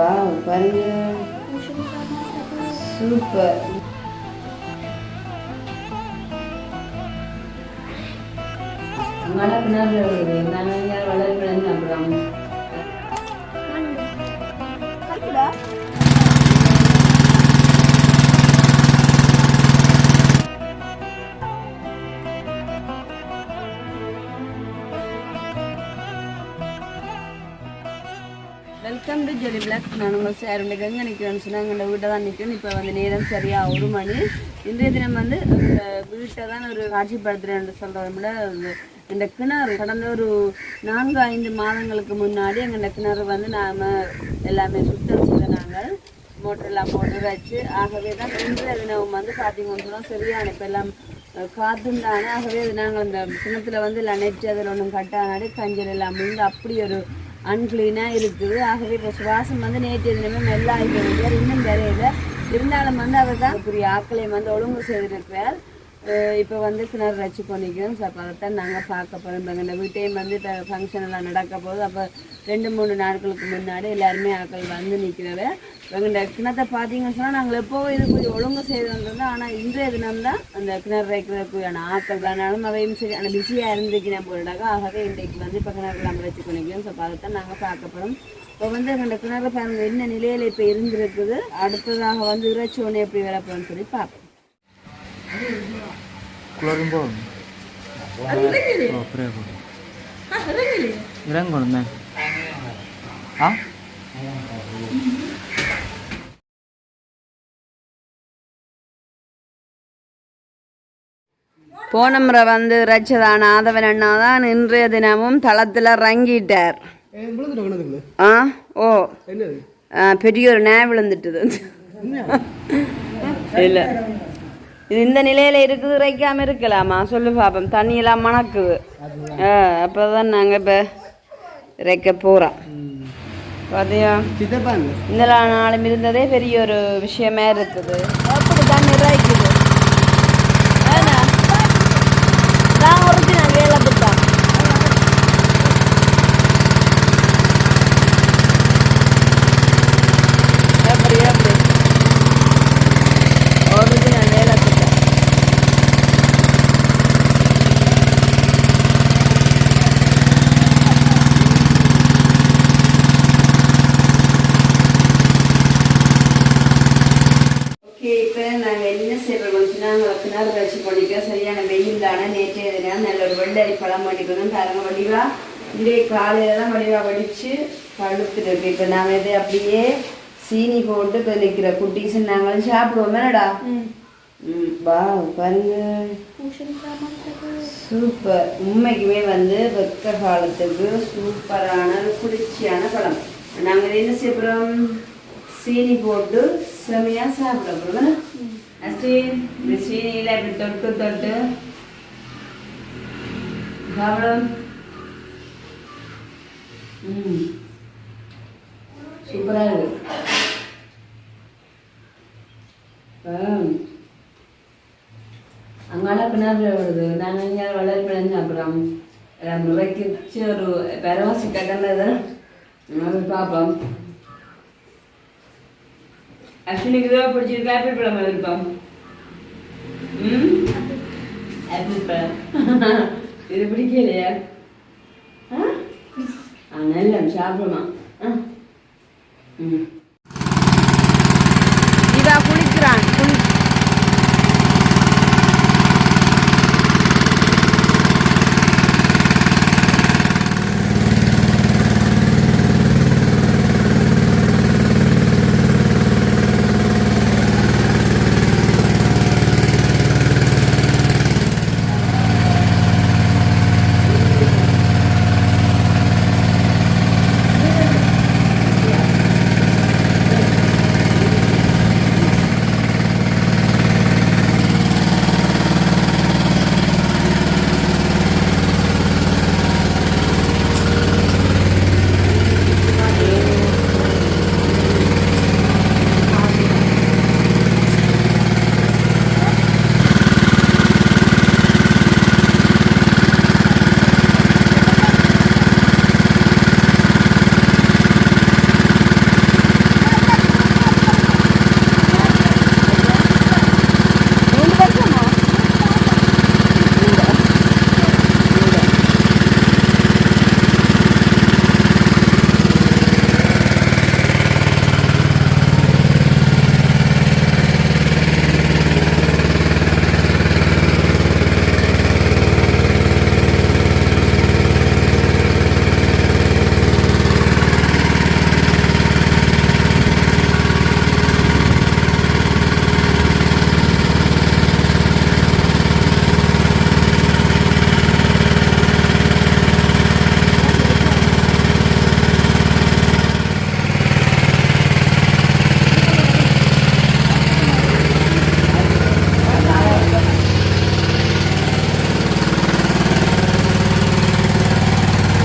Wow பாருங்க. Super வளர்ப்பினார் நாங்கள் வளர்ப்பினு நம்புறாங்க. வெல்கம் டு ஜெலி பிளாக் நான் உங்கள் சார் ரெண்டு கங்கை நிற்கிறேன்னு சொன்னால் எங்கள் வீட்டை தான் நிற்கிறேன் இப்போ வந்து நேரம் சரியாக ஒரு மணி. இன்றைய தினம் வந்து வீட்டை தான் ஒரு காட்சிப்படுத்துகிறேன் சொல்கிறத விட இந்த- கிணறு கடந்த ஒரு நான்கு ஐந்து மாதங்களுக்கு முன்னாடி எங்கள் கிணறு வந்து நாம் எல்லாமே சுத்தம் செய்த நாங்கள். மோட்டரெல்லாம் போட்டு வச்சு ஆகவே தான் இன்றைய தினம் வந்து பார்த்தீங்கன்னு சொன்னால் சரியான இப்போ எல்லாம் காற்றும் தானே. ஆகவே அது நாங்கள் அந்த கிணத்துல வந்து எல்லாம் நெட்டு அதில் ஒன்றும் கட்டானாடி கஞ்சல் எல்லாம் விழுந்து அப்படி ஒரு அன்கிளீனாக இருக்குது ஆகவே இப்போ சுவாசம் வந்து நேற்று தினமே மெல்ல ஆகிட்டு இன்னும் தெரியல இருந்தாலும் வந்து அவர் தான் புரிய ஆக்களையும் வந்து ஒழுங்கு செய்திருக்கிறார். இப்போ வந்து கிணறு வச்சு பண்ணிக்கிறோம் ஸோ அப்போ அதைத்தான் நாங்கள் பார்க்க போகிறோம் இப்போ இந்த வீட்டையும் வந்து இப்போ ஃபங்க்ஷன் எல்லாம் நடக்க போகுது. அப்போ ரெண்டு மூணு நாட்களுக்கு முன்னாடி எல்லாருமே ஆக்கள் வந்து நிற்கிறவ எங்கள் கிணத்தை பார்த்தீங்கன்னு சொன்னால் நாங்கள் எப்போ இது கொஞ்சம் ஒழுங்கு செய்திருந்தோம் ஆனால் இன்றைய தினம் தான் அந்த கிணறு வைக்கிறதுக்குயான ஆக்கள் தானாலும் அவையும் சரி ஆனால் பிஸியாக இருந்துக்கிறேன் போயிடாக ஆகவே இன்றைக்கு வந்து இப்போ கிணறு எல்லாம் வச்சு பண்ணிக்கிறோம் ஸோ அதைத்தான் நாங்கள் பார்க்க போகிறோம் இப்போ வந்து எங்கள் கிணறு பாருங்க என்ன நிலையில் இப்போ இருந்திருக்குது? அடுத்ததாக வந்து இறைச்சி ஒன்று எப்படி வர போகிறோம்னு சொல்லி பார்ப்போம். keluarin bom போன முறை வந்து இறைச்சதான ஆதவன் அண்ணா தான் இன்றைய தினமும் தளத்தில் ரங்கிட்டார் ஆ? ஓ. பெரிய ஒரு நே விழுந்துட்டுது. இல்லை. இது இந்த நிலையில இருக்குது இறைக்காம இருக்கலாமா? சொல்லு பாப்போம். தண்ணியெல்லாம் மணக்குது. ஆ அப்போதான் நாங்கள் இப்போ இறைக்க போகிறோம் பார்த்தியா இந்த நாளும் இருந்ததே பெரிய ஒரு விஷயமா இருக்குது அப்படி தண்ணி இறைக்குது ஏன்னா நான் ஒரிஜினல் வேலை தான் எப்படி எப்படி ஒரிஜினல் வேலை தான் ஓகே இப்போ நாங்கள் என்ன செய்யறோம்னு நாங்கள் கிணறு வச்சு பண்ணிக்க சரியான வெயில் தானே நேற்றைய தினம் நல்ல ஒரு வெள்ளரி பழம் பண்ணிக்கணும் வடிவா இன்றைய காலையில தான் வடிவா வடித்து பழுத்துட்டு இருக்கு. இப்போ நாங்கள் இதை அப்படியே சீனி போட்டு இப்போ நிற்கிற குட்டீஸ் நாங்களும் சாப்பிடுவோம். என்னடா? ம். வா பாருங்க. சூப்பர். உண்மைக்குமே வந்து வெக்க காலத்துக்கு சூப்பரான குளிர்ச்சியான பழம். நாங்கள் என்ன செய்யப்படுறோம் சீனி போட்டு செமையா சாப்பிட போகிறோம் அஸ்டின் இந்த சீனியில் இப்படி தொட்டு தொட்டு. சாப்பிடும் ம். சூப்பராக இருக்கு. அங்கால கிணறு வருது? நாங்கள் இங்கே வளர் பிழைஞ்சு அப்புறம் நுரைக்கிச்சு ஒரு பரவாசி கட்டணது அது பார்ப்போம். அஸ்வினிக்கு தான் பிடிச்சிருக்கு. ஆப்பிள் பழம் இருப்போம் ம்? ஆப்பிள் பழம். இது பிடிக்கலையா? நல்ல சாப்பிடுமா ஆ ம்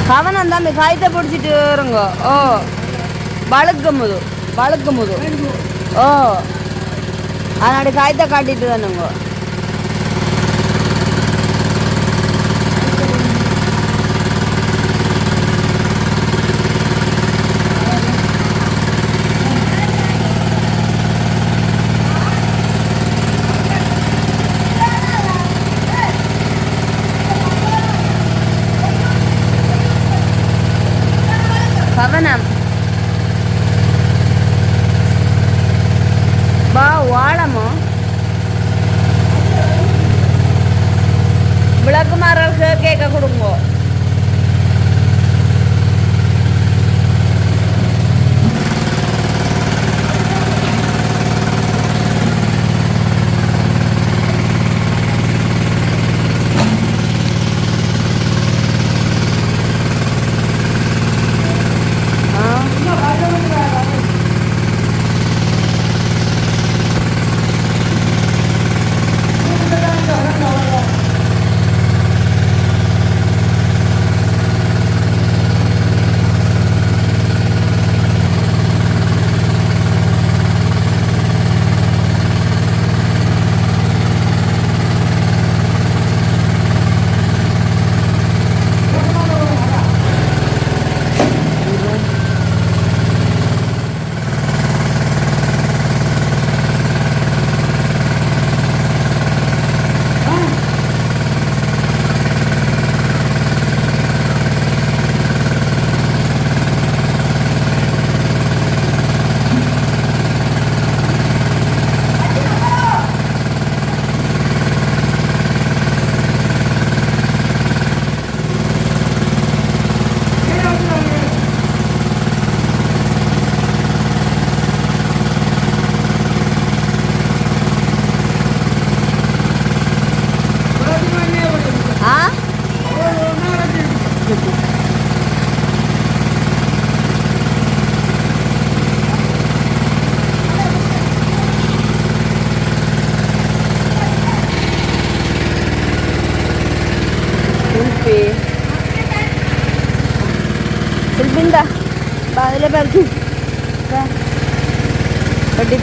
கவனம் தம்பி கைத்தை பிடிச்சிட்டு இருங்க. ஓ வழுக்குமுது வழுக்குமுது ஓ அதனாடி கைத்தை காட்டிட்டு தானுங்க பவனம் பா வாழமோ? விளக்குமாரர்களுக்கு கேட்க கொடுங்கோ.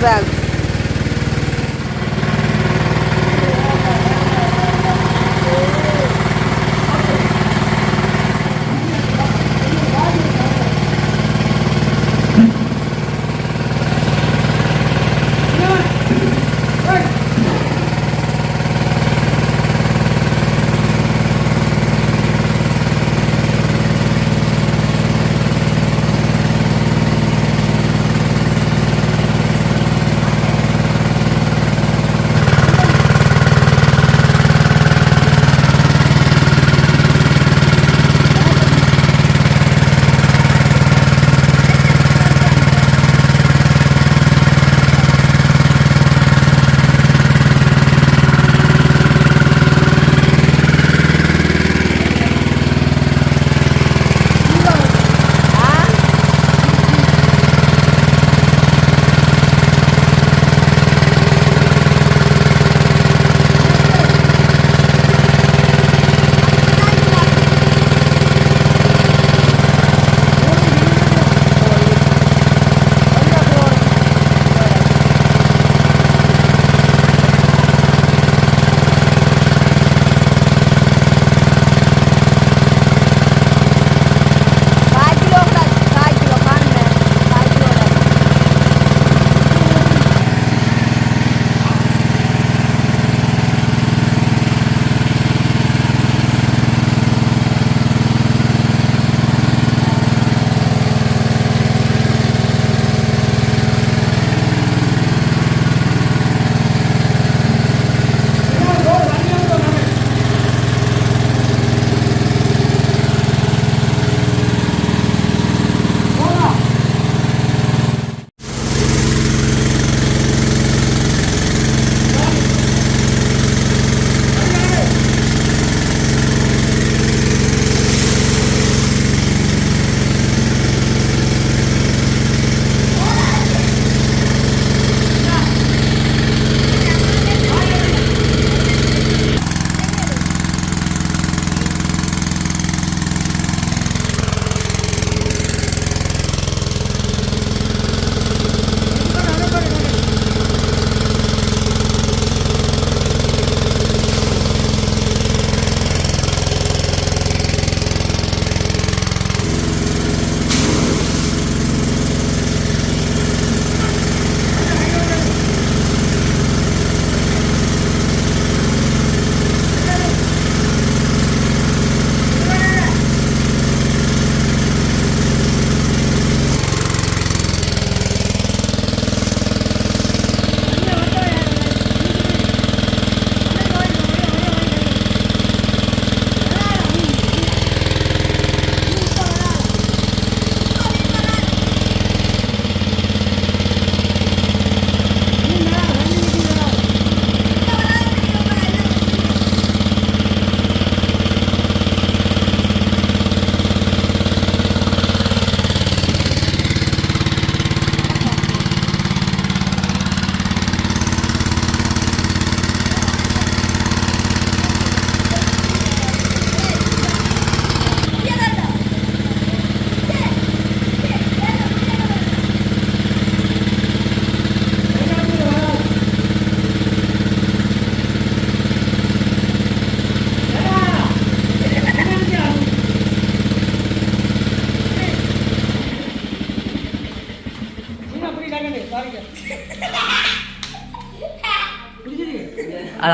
bag.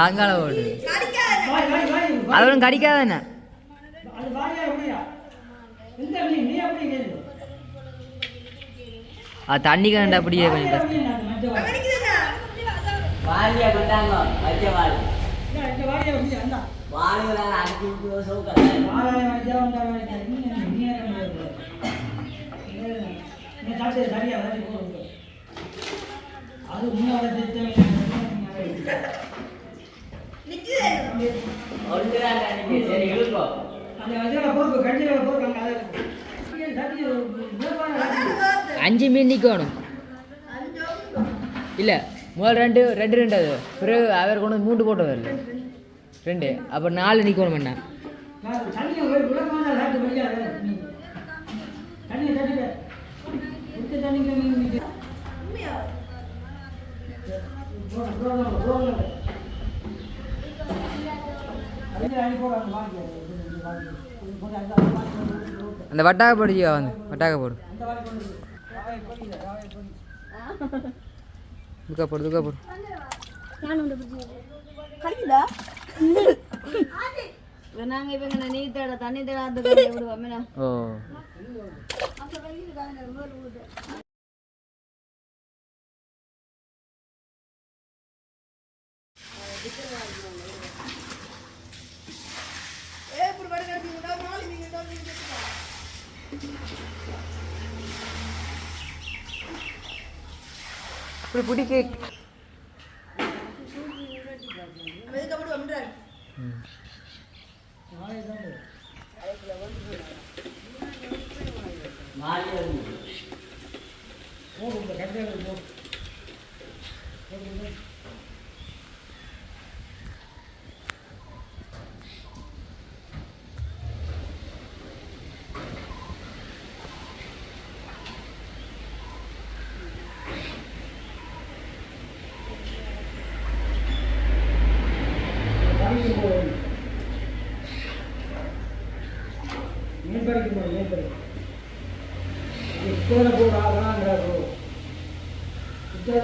அங்கால ஓடு அது ஒன்றும் கடிக்காதானே. அது தண்ணி கண்டு அப்படியே கொஞ்சம் கஷ்டம். என்ன அது முன்னால அஞ்சு மீன் நிற்கணும் இல்லை முதல் ரெண்டு ரெண்டு ரெண்டு அது. பிறகு அவர் கொண்டு மூன்று போட்டு வரல ரெண்டு. அப்போ நாலு நிற்கணும் என்ன தண்ணியை விளக்கமாக சாப்பிட்டு முடியாது நீ தண்ணியை தட்டுக்க குடிச்ச தண்ணிக்கு நீ நீ போடு, போடு, போடு. அதுல அடி போடு, அந்த வாங்கி, இந்த வாங்கி. இது கொஞ்சம் அந்த அந்த வாங்கி கொண்டு வந்து போடு. அந்த வட்டாக போடு ஜீவா வந்து. வட்டாக போடு. துக்கா போடு துக்கா போடு. நாங்க இப்ப இங்க நீர் தேட தண்ணி தேட அந்த விடுவோம். ஓ. இப்படி பிடிக்க ம். வாலி வந்து போடு, இந்த கட்டையில போடு. வாங்கி போடு. மீன் பிடிக்க போடு, மீன் பிடி. இத்தனை போடு, ஆகலாங்கிற இத்தனை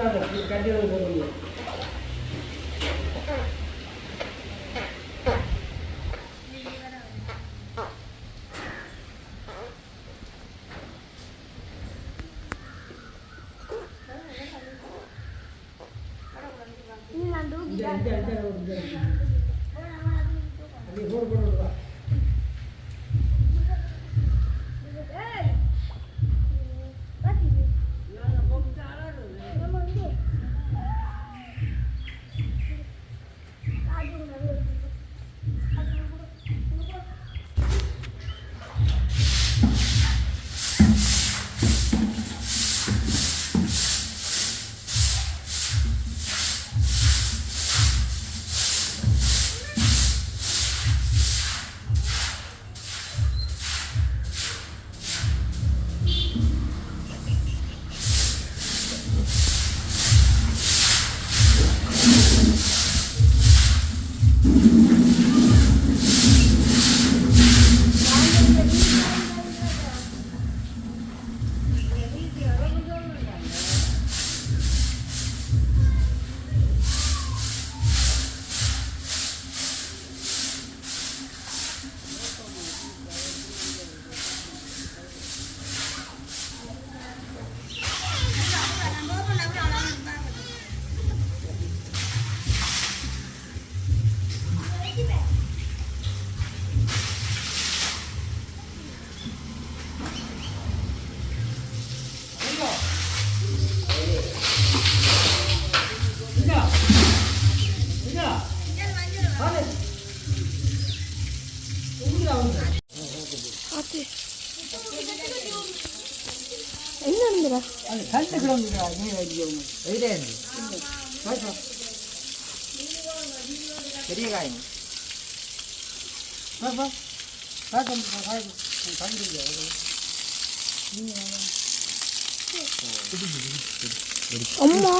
妈，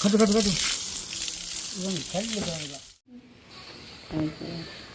快点，快点，快点！